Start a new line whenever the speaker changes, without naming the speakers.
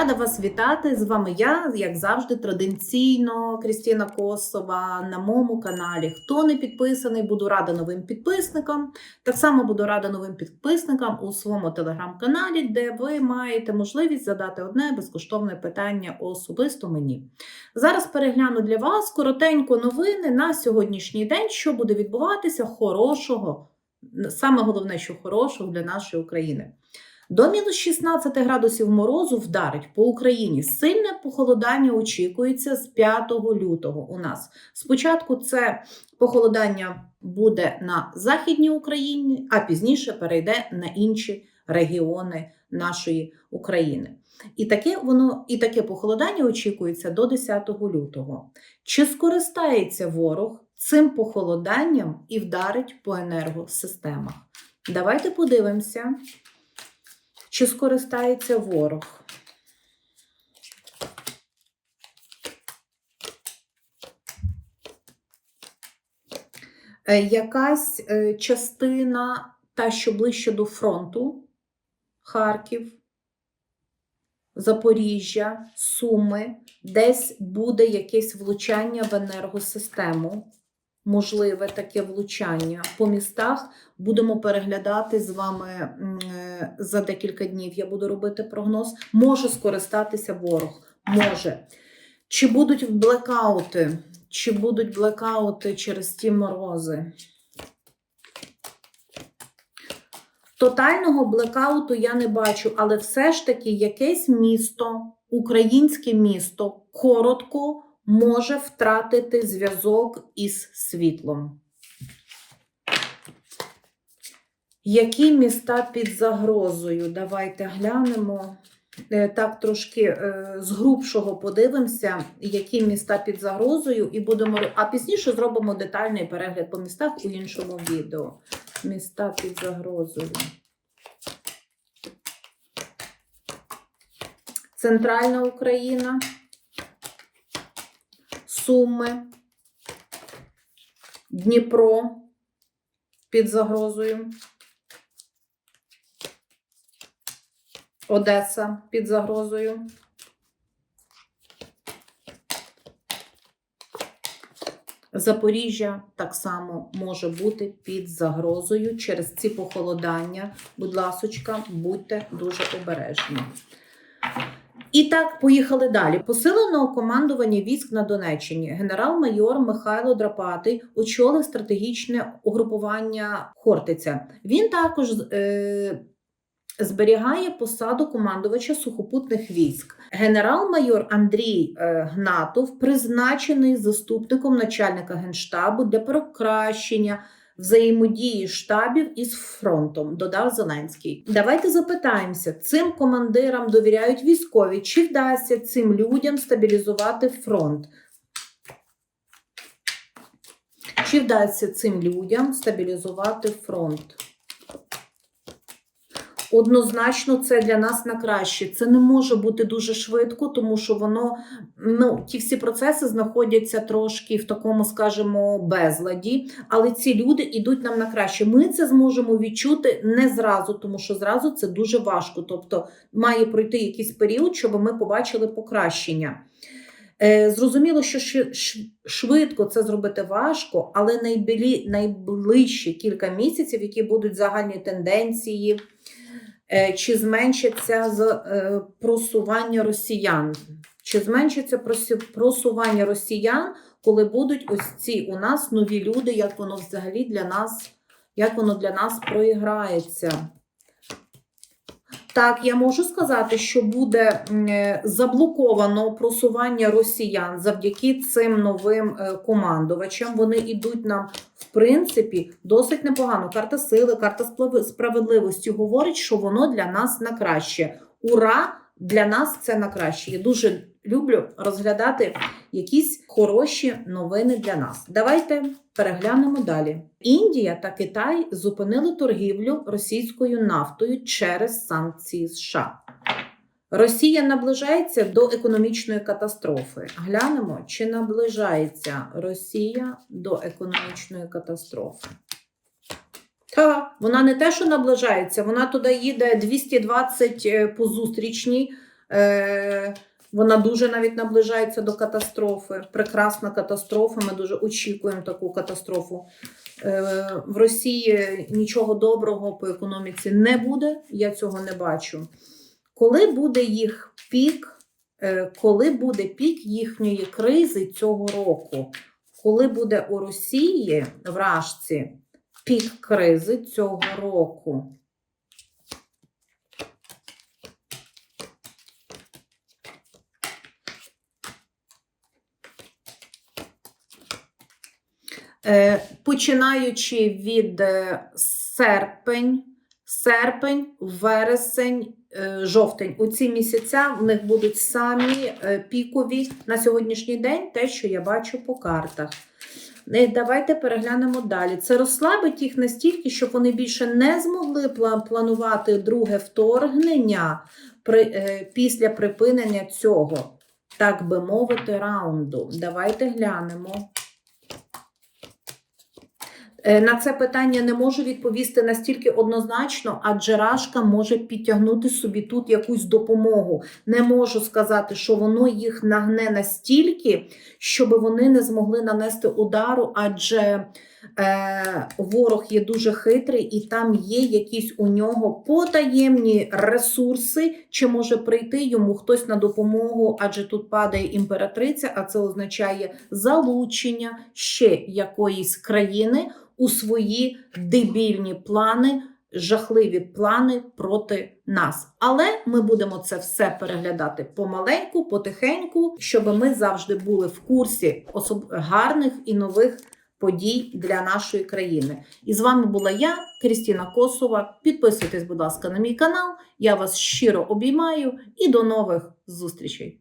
Рада вас вітати. З вами я, як завжди, традиційно Крістіна Косова на моєму каналі. Хто не підписаний, буду рада новим підписникам. Так само буду рада новим підписникам у своєму телеграм-каналі, де ви маєте можливість задати одне безкоштовне питання особисто мені. Зараз перегляну для вас коротенько новини на сьогоднішній день, що буде відбуватися хорошого, саме головне, що хорошого для нашої України. До мінус 16 градусів морозу вдарить по Україні. Сильне похолодання очікується з 5 лютого. У нас спочатку це похолодання буде на західній Україні, а пізніше перейде на інші регіони нашої України. І таке воно і таке похолодання очікується до 10 лютого. Чи скористається ворог цим похолоданням і вдарить по енергосистемах? Давайте подивимося. Чи скористається ворог? Е, Якась е, частина, та, що ближче до фронту, Харків, Запоріжжя, Суми, десь буде якесь влучання в енергосистему. Можливе таке влучання по містах. Будемо переглядати з вами е, за декілька днів. Я буду робити прогноз. Може скористатися ворог. Може. Чи будуть блекаути? Чи будуть блекаути через ті морози? Тотального блекауту я не бачу, але все ж таки якесь місто, українське місто, коротко може втратити зв'язок із світлом. Які міста під загрозою? Давайте глянемо. Е, Так, трошки е, з грубшого подивимося, які міста під загрозою, і будемо. А пізніше зробимо детальний перегляд по містах у іншому відео. Міста під загрозою. Центральна Україна. Суми, Дніпро під загрозою, Одеса під загрозою. Запоріжжя так само може бути під загрозою через ці похолодання. Будь ласочка, будьте дуже обережні. І так, поїхали далі. Посиленого командування військ на Донеччині генерал-майор Михайло Драпатий очолив стратегічне угрупування Хортиця. Він також е, зберігає посаду командувача сухопутних військ. Генерал-майор Андрій е, Гнатов призначений заступником начальника генштабу для покращення взаємодії штабів із фронтом, додав Зеленський. Давайте запитаємося, цим командирам довіряють військові, чи вдасться цим людям стабілізувати фронт? Чи вдасться цим людям стабілізувати фронт? Однозначно, це для нас на краще. Це не може бути дуже швидко, тому що воно ну ті всі процеси знаходяться трошки в такому, скажімо, безладі. Але ці люди йдуть нам на краще. Ми це зможемо відчути не зразу, тому що зразу це дуже важко. Тобто має пройти якийсь період, щоб ми побачили покращення. Е, Зрозуміло, що швидко це зробити важко, але найбілі, найближчі кілька місяців, які будуть загальні тенденції. Е, чи зменшиться е, просування росіян? Чи зменшиться просування росіян, коли будуть ось ці у нас нові люди, як воно взагалі для нас, як воно для нас проіграється? Так, я можу сказати, що буде е, заблоковано просування росіян завдяки цим новим командувачам. Вони йдуть нам в принципі, досить непогано. Карта сили, карта справедливості говорить, що воно для нас на краще. Ура! Для нас це на краще. Я дуже люблю розглядати якісь хороші новини для нас. Давайте переглянемо далі. Індія та Китай зупинили торгівлю російською нафтою через санкції США. Росія наближається до економічної катастрофи. Глянемо, чи наближається Росія до економічної катастрофи. Та, вона не те, що наближається, вона туди їде 220 е, по зустрічній Е, вона дуже навіть наближається до катастрофи. Прекрасна катастрофа. Ми дуже очікуємо таку катастрофу. Е, в Росії нічого доброго по економіці не буде. Я цього не бачу. Коли буде їх пік, е, коли буде пік їхньої кризи цього року? Коли буде у Росії в Рашці пік кризи цього року? Починаючи від е, серпень, серпень, вересень, е, жовтень. У ці місяця в них будуть самі е, пікові на сьогоднішній день, те, що я бачу по картах. Е, Давайте переглянемо далі. Це розслабить їх настільки, щоб вони більше не змогли планувати друге вторгнення при, е, після припинення цього, так би мовити, раунду. Давайте глянемо. Е, На це питання не можу відповісти настільки однозначно, адже Рашка може підтягнути собі тут якусь допомогу. Не можу сказати, що воно їх нагне настільки, щоб вони не змогли нанести удару, адже е, ворог є дуже хитрий, і там є якісь у нього потаємні ресурси, чи може прийти йому хтось на допомогу, адже тут падає імператриця, а це означає залучення ще якоїсь країни у свої дебільні плани, жахливі плани проти нас. Але ми будемо це все переглядати помаленьку, потихеньку, щоб ми завжди були в курсі особ... гарних і нових подій для нашої країни. І з вами була я, Крістіна Косова. Підписуйтесь, будь ласка, на мій канал. Я вас щиро обіймаю і до нових зустрічей!